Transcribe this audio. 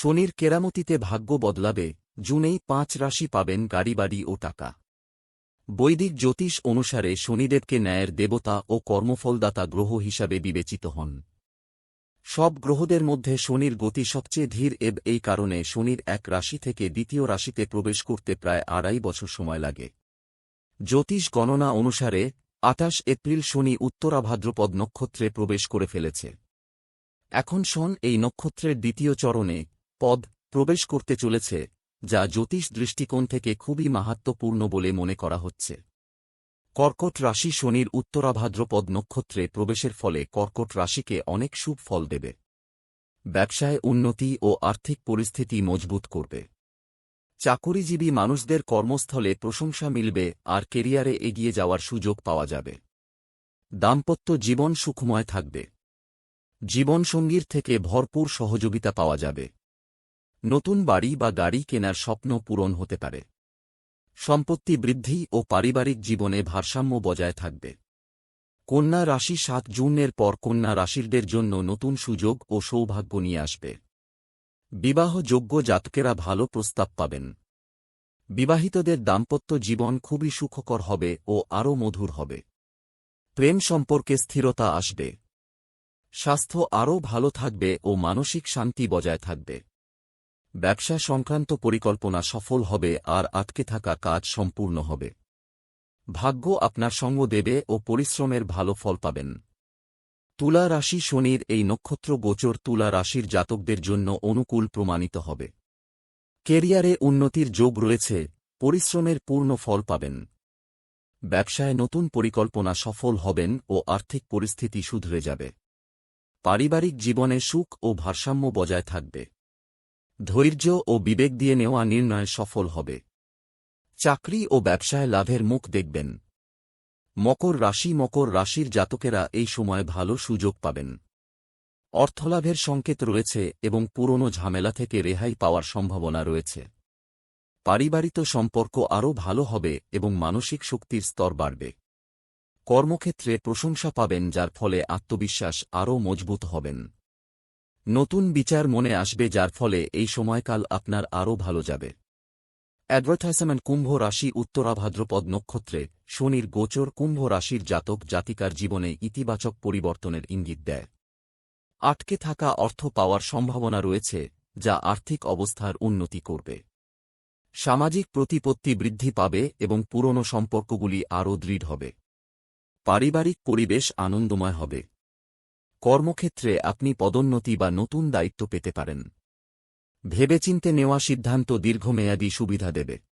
শনির কেরামতিতে ভাগ্য বদলাবে, জুনেই পাঁচ রাশি পাবেন গাড়িবাড়ি ও টাকা। বৈদিক জ্যোতিষ অনুসারে শনিদেবকে ন্যায়ের দেবতা ও কর্মফলদাতা গ্রহ হিসাবে বিবেচিত হন। সব গ্রহদের মধ্যে শনির গতি সবচেয়ে ধীর এব এই কারণে শনির এক রাশি থেকে দ্বিতীয় রাশিতে প্রবেশ করতে প্রায় আড়াই বছর সময় লাগে। জ্যোতিষ গণনা অনুসারে আটাশ এপ্রিল শনি উত্তরাভাদ্রপদ নক্ষত্রে প্রবেশ করে ফেলেছে। এখন শন এই নক্ষত্রের দ্বিতীয় চরণে পদ প্রবেশ করতে চলেছে, যা জ্যোতিষ দৃষ্টিকোণ থেকে খুবই মাহাত্ম্যপূর্ণ বলে মনে করা হচ্ছে। কর্কট রাশি শনির উত্তরাভাদ্রপদ নক্ষত্রে প্রবেশের ফলে কর্কট রাশিকে অনেক শুভ ফল দেবে। ব্যবসায় উন্নতি ও আর্থিক পরিস্থিতি মজবুত করবে। চাকুরিজীবী মানুষদের কর্মস্থলে প্রশংসা মিলবে আর কেরিয়ারে এগিয়ে যাওয়ার সুযোগ পাওয়া যাবে। দাম্পত্য জীবন সুখময় থাকবে। জীবনসঙ্গীর থেকে ভরপুর সহযোগিতা পাওয়া যাবে। নতুন বাড়ি বা গাড়ি কেনার স্বপ্ন পূরণ হতে পারে। সম্পত্তি বৃদ্ধি ও পারিবারিক জীবনে ভারসাম্য বজায় থাকবে। কন্যা রাশি সাত জুনের পর কন্যা রাশিরদের জন্য নতুন সুযোগ ও সৌভাগ্য নিয়ে আসবে। বিবাহযোগ্য জাতকেরা ভালো প্রস্তাব পাবেন। বিবাহিতদের দাম্পত্য জীবন খুবই সুখকর হবে ও আরও মধুর হবে। প্রেম সম্পর্কে স্থিরতা আসবে। স্বাস্থ্য আরও ভালো থাকবে ও মানসিক শান্তি বজায় থাকবে। ব্যবসা সংক্রান্ত পরিকল্পনা সফল হবে আর আটকে থাকা কাজ সম্পূর্ণ হবে। ভাগ্য আপনার সঙ্গ দেবে ও পরিশ্রমের ভালো ফল পাবেন। তুলা রাশি শনির এই নক্ষত্র গোচর তুলা রাশির জাতকদের জন্য অনুকূল প্রমাণিত হবে। কেরিয়ারে উন্নতির যোগ রয়েছে, পরিশ্রমের পূর্ণ ফল পাবেন। ব্যবসায় নতুন পরিকল্পনা সফল হবেন ও আর্থিক পরিস্থিতি শুধরে যাবে। পারিবারিক জীবনে সুখ ও ভারসাম্য বজায় থাকবে। ধৈর্য ও বিবেক দিয়ে নেওয়া নির্ণয় সফল হবে। চাকরি ও ব্যবসায় লাভের মুখ দেখবেন। মকর রাশি মকর রাশির জাতকেরা এই সময় ভালো সুযোগ পাবেন। অর্থলাভের সংকেত রয়েছে এবং পুরনো ঝামেলা থেকে রেহাই পাওয়ার সম্ভাবনা রয়েছে। পারিবারিত সম্পর্ক আরও ভালো হবে এবং মানসিক শক্তির স্তর বাড়বে। কর্মক্ষেত্রে প্রশংসা পাবেন যার ফলে আত্মবিশ্বাস আরও মজবুত হবেন। নতুন বিচার মনে আসবে যার ফলে এই সময়কাল আপনার আরও ভালো যাবে। অ্যাডভার্টাইজমেন্ট কুম্ভ রাশি উত্তরাভাদ্রপদ নক্ষত্রে শনির গোচর কুম্ভ রাশির জাতক জাতিকার জীবনে ইতিবাচক পরিবর্তনের ইঙ্গিত দেয়। আটকে থাকা অর্থ পাওয়ার সম্ভাবনা রয়েছে, যা আর্থিক অবস্থার উন্নতি করবে। সামাজিক প্রতিপত্তি বৃদ্ধি পাবে এবং পুরনো সম্পর্কগুলি আরও দৃঢ় হবে। পারিবারিক পরিবেশ আনন্দময় হবে। কর্মক্ষেত্রে আপনি পদোন্নতি বা নতুন দায়িত্ব পেতে পারেন। ভেবেচিন্তে নেওয়া সিদ্ধান্ত দীর্ঘমেয়াদী সুবিধা দেবে।